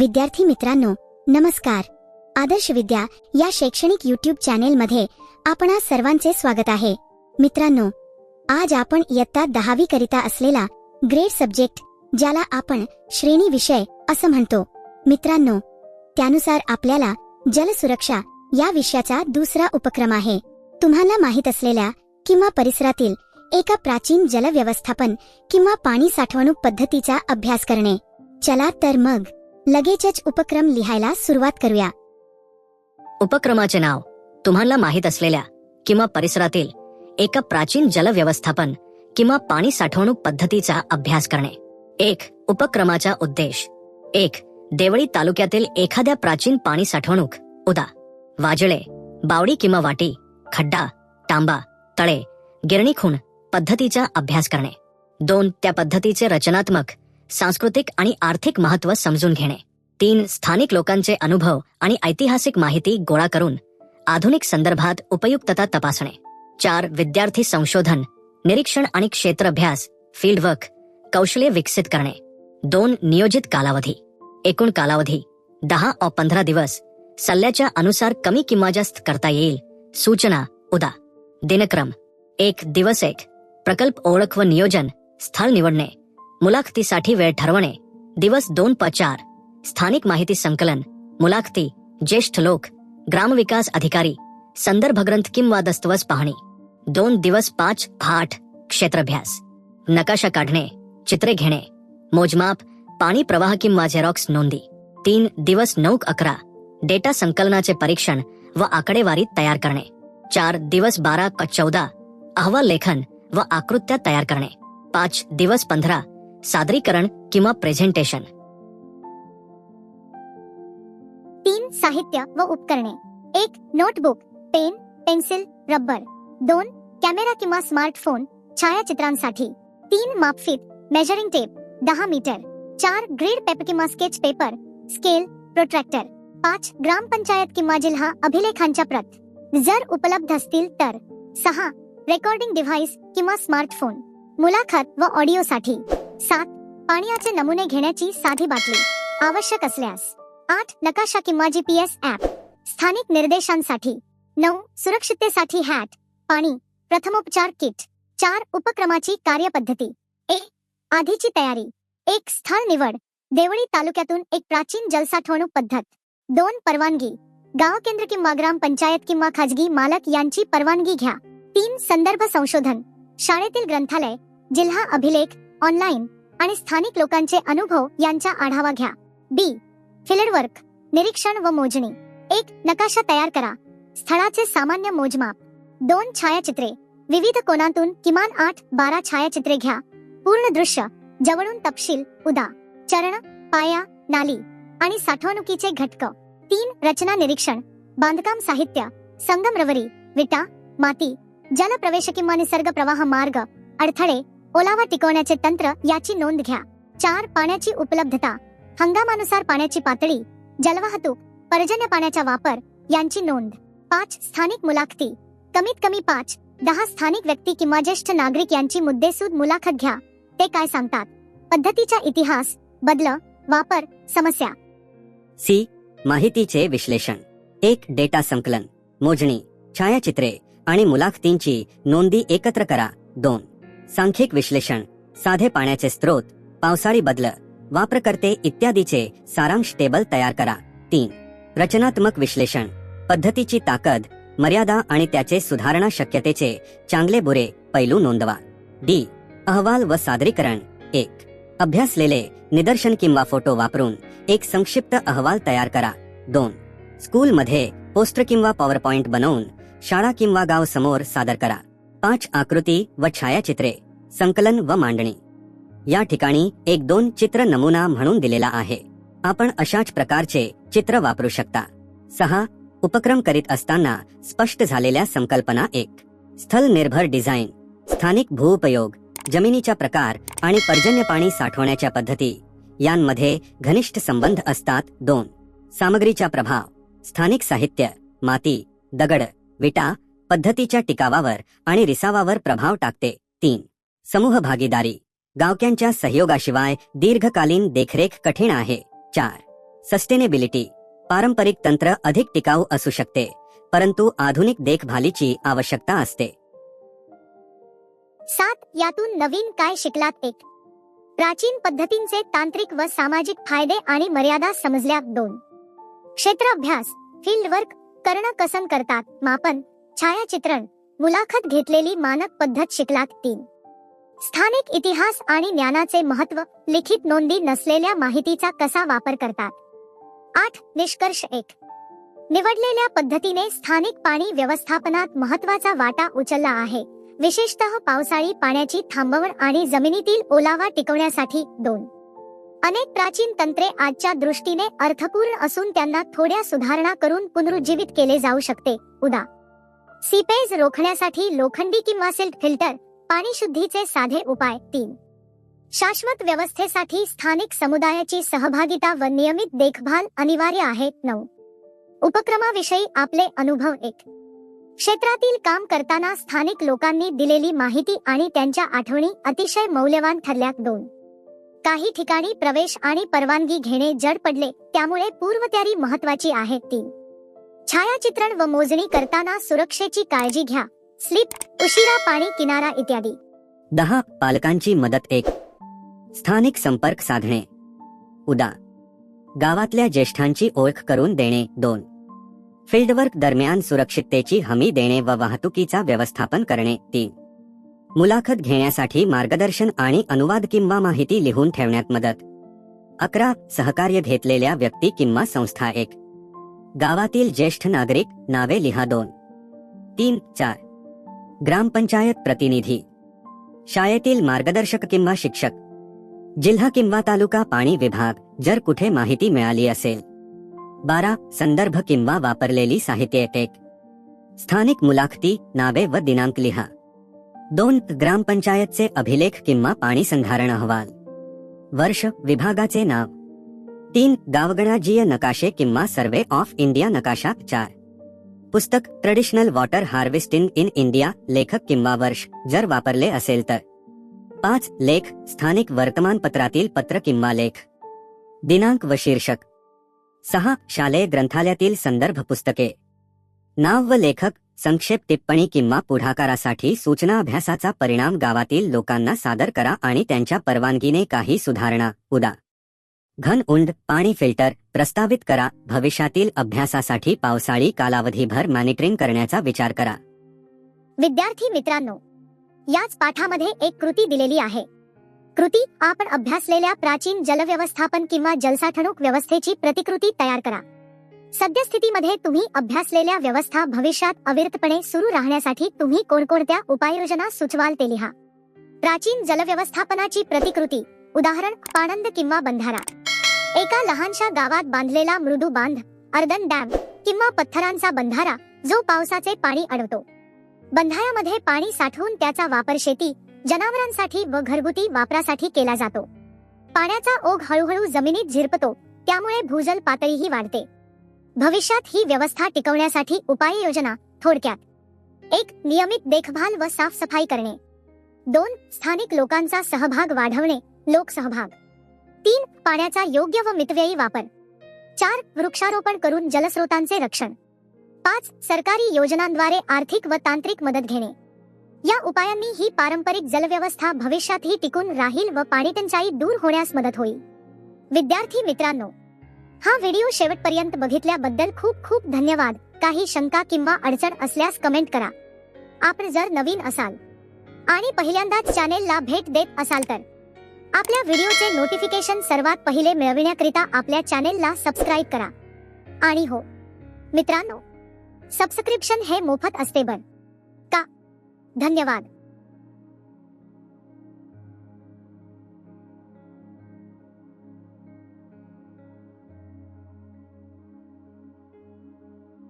विद्यार्थी मित्रांनो नमस्कार. आदर्श विद्या या शैक्षणिक युट्यूब चॅनेल मध्ये आपणा सर्वांचे स्वागत आहे. मित्रांनो आज आपण इयत्ता दहावी करिता असलेला ग्रेड सब्जेक्ट ज्याला आपण श्रेणी विषय असं म्हणतो. मित्रांनो त्यानुसार आपल्याला जलसुरक्षा या विषयाचा दुसरा उपक्रम आहे. तुम्हाला माहीत असलेल्या किंवा परिसरातील एका प्राचीन जलव्यवस्थापन किंवा पाणी साठवणूक पद्धतीचा अभ्यास करणे. चला तर मग लगेचच उपक्रम लिहायला सुरुवात करूया. उपक्रमाचे नाव तुम्हाला माहीत असलेल्या किंवा परिसरातील एका प्राचीन जलव्यवस्थापन किंवा पाणी साठवणूक पद्धतीचा अभ्यास करणे. एक उपक्रमाचा उद्देश. एक देवळी तालुक्यातील एखाद्या प्राचीन पाणी साठवणूक. उदा. वाजळे बावडी किंवा वाटी खड्डा तांबा तळे गिरणी खूण पद्धतीचा अभ्यास करणे. दोन त्या पद्धतीचे रचनात्मक सांस्कृतिक आणि आर्थिक महत्त्व समजून घेणे. तीन स्थानिक लोकांचे अनुभव आणि ऐतिहासिक माहिती गोळा करून आधुनिक संदर्भात उपयुक्तता तपासणे. चार विद्यार्थी संशोधन निरीक्षण आणि क्षेत्र अभ्यास फील्डवर्क कौशल्य विकसित करणे. दोन नियोजित कालावधी. एकूण कालावधी दहा ओ पंधरा दिवस. सल्ल्याच्या अनुसार कमी किंवा जास्त करता येईल. सूचना उदा. दिनक्रम. एक दिवस एक. प्रकल्प ओळख व नियोजन स्थळ निवडणे. मुलाखतीसाठी वेळ ठरवणे. दिवस दोन प चार स्थानिक माहिती संकलन. मुलाखती. ज्येष्ठ लोक. ग्रामविकास अधिकारी. संदर्भ ग्रंथ किंवा दस्तवज पाहणी. दोन दिवस पाच आठ. क्षेत्राभ्यास. नकाशा काढणे. चित्रे घेणे. मोजमाप. पाणी प्रवाह किंवा झेरॉक्स नोंदी. तीन दिवस नऊ अकरा. डेटा संकलनाचे परीक्षण व आकडेवारी तयार करणे. चार दिवस बारा चौदा. अहवाल लेखन व आकृत्या तयार करणे. पाच दिवस पंधरा. सादरीकरण किंवा प्रेझेंटेशन तीन साहित्य व उपकरणे. एक नोटबुक पेन पेन्सिल रबर दोन कॅमेरा किंवा स्मार्टफोन छायाचित्रांसाठी. तीन मापफीत मेजरिंग टेप दहा मीटर. चार ग्रीड पेपर किंवा स्केच पेपर स्केल प्रोट्रॅक्टर पाच ग्रामपंचायत किंवा जिल्हा अभिलेखांच्या प्रत. जर उपलब्ध असतील तर. सहा रेकॉर्डिंग डिव्हाइस किंवा स्मार्टफोन मुलाखत व ऑडिओसाठी सात पाण्याचे नमुने घेण्याची साधी बाटली आवश्यक असल्यास. आठ नकाशा किंवा जीपीएस ऍप स्थानिक निर्देशांसाठी. नऊ सुरक्षिततेसाठी हॅट पाणी प्रथमोपचार किट चार उपक्रमाची कार्यपद्धती. ए आधीची तयारी. एक स्थळ निवड. देवळी तालुक्यातून एक प्राचीन जलसाठवणूक पद्धत. दोन परवानगी. गाव केंद्र किंवा ग्रामपंचायत किंवा खाजगी मालक यांची परवानगी घ्या. तीन संदर्भ संशोधन. शाळेतील ग्रंथालय जिल्हा अभिलेख ऑनलाईन आणि स्थानिक लोकांचे अनुभव यांचा आढावा घ्या. बी. फिल्ड वर्क निरीक्षण व मोजणी. एक नकाशा तयार करा. स्थळाचे सामान्य मोजमाप. दोन छायाचित्रे. विविध कोनातून किमान आठ बारा छायाचित्रे घ्या. पूर्ण दृश्य जवळून तपशील उदा. चरण पाया नाली आणि साठवणुकीचे घटक. तीन रचना निरीक्षण. बांधकाम साहित्य. संगम रवरी विटा माती. जल प्रवेश किंवा निसर्ग प्रवाह मार्ग. अडथळे ओलावा टिकवण्याचे तंत्र याची नोंद घ्या. चार पाण्याची उपलब्धता. हंगामानुसार पाण्याची पातळी जलवाहतूक पर्जन्य पाण्याचा वापर यांची नोंद. पाच स्थानिक मुलाखती. कमीत कमी पाच दहा स्थानिक व्यक्ती किंवा ज्येष्ठ नागरिक यांची मुद्देसूद मुलाखत घ्या. ते काय सांगतात? पद्धतीचा इतिहास बदल वापर समस्या. सी माहितीचे विश्लेषण. एक डेटा संकलन. मोजणी छायाचित्रे आणि मुलाखतींची नोंदी एकत्र करा. दोन सांख्यिक विश्लेषण साधे पाण्याचे स्रोत पावसाळी बदल वापरकर्ते इत्यादीचे सारांश टेबल तयार करा. तीन रचनात्मक विश्लेषण पद्धतीची ताकद मर्यादा आणि त्याचे सुधारणा शक्यतेचे चांगले बुरे पैलू नोंदवा. डी अहवाल व सादरीकरण. एक अभ्यासलेले निदर्शन किंवा फोटो वापरून एक संक्षिप्त अहवाल तयार करा. दोन स्कूलमध्ये पोस्टर किंवा पॉवर पॉइंट बनवून शाळा किंवा गाव समोर सादर करा. पाच आकृती व छायाचित्रे. संकलन व मांडणी. या ठिकाणी एक दोन चित्र नमुना म्हणून दिलेला आहे. आपण अशाच प्रकारचे चित्र वापरू शकता. सहा उपक्रम करीत असताना स्पष्ट झालेल्या संकल्पना एक. स्थल निर्भर डिझाईन स्थानिक भूउपयोग जमिनीचा प्रकार आणि पर्जन्य पाणी साठवण्याच्या पद्धती यांमध्ये घनिष्ठ संबंध असतात. दोन सामग्रीचा प्रभाव स्थानिक साहित्य माती दगड विटा पद्धतीच्या टिकावावर आणि रिसावावर प्रभाव टाकते. तीन समूह भागीदारी गावक्यांच्या सहयोगाशिवाय दीर्घकालीन देखरेख कठीण आहे. चार. सस्टेनेबिलिटी. पारंपरिक तंत्र अधिक टिकाऊ असू शकते परंतु आधुनिक देखभालीची आवश्यकता असते. सात. यातून नवीन काय शिकलात एक? प्राचीन पद्धतींचे तांत्रिक व सामाजिक फायदे आणि मर्यादा समजल्या दोन. क्षेत्र अभ्यास फील्ड वर्क करणं कसन करतात मापन छायाचित्रण मुलाखत घेतलेली मानक पद्धत शिकलात तीन. स्थानिक इतिहास आणि ज्ञानाचे महत्त्व लिखित नोंदी नसलेल्या माहितीचा कसा वापर करतात? आठ निष्कर्ष एक. निवडलेल्या पद्धतीने स्थानिक पाणी व्यवस्थापनात महत्त्वाचा वाटा उचलला आहे. विशेषतः पावसाळी पाण्याची थांबवण आणि जमिनीतील ओलावा टिकवण्यासाठी दोन. अनेक प्राचीन तंत्रे आजच्या दृष्टीने अर्थपूर्ण असून त्यांना थोड्या सुधारणा करून पुनरुज्जीवित केले जाऊ शकते. उदा. सीपेज रोखण्यासाठी लोखंडी किंवा सिल्ट फिल्टर पाणी शुद्धीचे साधे उपाय तीन. शाश्वत व्यवस्थेसाठी स्थानिक समुदायाची सहभागिता व नियमित देखभाल अनिवार्य आहे. नऊ. उपक्रमाविषयी आपले अनुभव एक. क्षेत्रातील काम करताना स्थानिक लोकांनी दिलेली माहिती आणि त्यांच्या आठवणी अतिशय मौल्यवान ठरल्या दोन. काही ठिकाणी प्रवेश आणि परवानगी घेणे जड पडले त्यामुळे पूर्वतयारी महत्वाची आहे. तीन. छायाचित्रण व मोजणी करताना सुरक्षेची काळजी घ्या. स्लीप उशिरा पाणी किनारा इत्यादी. दहा पालकांची मदत एक. स्थानिक संपर्क साधणे. उदा. गावातल्या ज्येष्ठांची ओळख करून देणे. दोन. फील्डवर्क दरम्यान सुरक्षिततेची हमी देणे व वाहतुकीचा व्यवस्थापन करणे. तीन. मुलाखत घेण्यासाठी मार्गदर्शन आणि अनुवाद किंवा माहिती लिहून ठेवण्यात मदत. अकरा सहकार्य घेतलेल्या व्यक्ती किंवा संस्था एक. गावातील ज्येष्ठ नागरिक नावे लिहा. दोन. तीन चार. ग्रामपंचायत प्रतिनिधी। शाळेतील मार्गदर्शक किंवा शिक्षक। जिल्हा किंवा तालुका पाणी विभाग जर कुठे माहिती मिळाली असेल। बारा संदर्भ किंवा वापरलेली साहित्य एक स्थानिक मुलाखती नावे व दिनांक लिहा। दोन ग्रामपंचायतचे अभिलेख किंवा पाणी संधारण अहवाल। वर्ष विभागाचे नाव। तीन गावगणाजीय नकाशे किंवा सर्वे ऑफ इंडिया नकाशात चार। पुस्तक traditional water harvesting in India लेखक किंवा वर्ष जर वापरले असेल तर. पाच लेख स्थानिक वर्तमानपत्रातील पत्र किंवा लेख. दिनांक व शीर्षक. सहा शालेय ग्रंथालयातील संदर्भ पुस्तके. नाव व लेखक संक्षेप टिप्पणी किंवा पुढाकारासाठी सूचना अभ्यासाचा परिणाम गावातील लोकांना सादर करा आणि त्यांच्या परवानगीने काही सुधारणा उदा. घन उंड पाणी फिल्टर प्रस्तावित करा. भविष्यातील अभ्यासासाठी पावसाळी कालावधीभर मॉनिटरिंग करण्याचा विचार करा. विद्यार्थी मित्रांनो याच पाठामध्ये एक कृती दिलेली आहे. कृती आपण अभ्यासलेल्या प्राचीन जलव्यवस्थापन किंवा जलसाठणूक व्यवस्थेची प्रतिकृती तयार करा. सद्यस्थितीमध्ये तुम्ही अभ्यासलेल्या व्यवस्था भविष्यात अविरतपणे सुरू राहण्यासाठी तुम्ही कोणकोणत्या उपाययोजना सुचवाल ते लिहा. प्राचीन जलव्यवस्थापनाची प्रतिकृती उदाहरण पाणंद किंवा बंधारा. एका लहानशा गावात बांधलेला मृदू बांध अर्दन डॅम किंवा पत्थरांचा बंधारा जो पावसाचे पाणी अडवतो. बंधाऱ्यामध्ये पाणी साठवून त्याचा वापर शेती जनावरांसाठी व घरगुती वापरासाठी केला जातो. पाण्याचा ओघ हळूहळू जमिनीत झिरपतो त्यामुळे भूजल पातळीही वाढते. भविष्यात ही व्यवस्था टिकवण्यासाठी उपाययोजना थोडक्यात. एक नियमित देखभाल व साफसफाई करणे. दोन स्थानिक लोकांचा सहभाग वाढवणे. लोकसहभाग. तीन पाण्याचा योग्य व मितव्ययी वापर. चार वृक्षारोपण करून जलस्रोतांचे रक्षण. पाच सरकारी योजनांद्वारे आर्थिक व तांत्रिक मदत घेणे. या उपायांनी ही पारंपरिक जलव्यवस्था भविष्यातही टिकून राहील व पाणीटंचाई दूर होण्यास मदत होईल. विद्यार्थी मित्रांनो हा व्हिडिओ शेवटपर्यंत बघितल्याबद्दल खूप खूप धन्यवाद. काही शंका किंवा अडचण असल्यास कमेंट करा. आपण जर नवीन असाल आणि पहिल्यांदाच चॅनेलला भेट देत असाल तर आपल्या व्हिडिओचे नोटिफिकेशन सर्वात पहिले मिळविण्याकरिता आपल्या चॅनेलला सबस्क्राईब करा. आणि हो मित्रांनो सबस्क्रिप्शन हे मोफत असते बर का? धन्यवाद.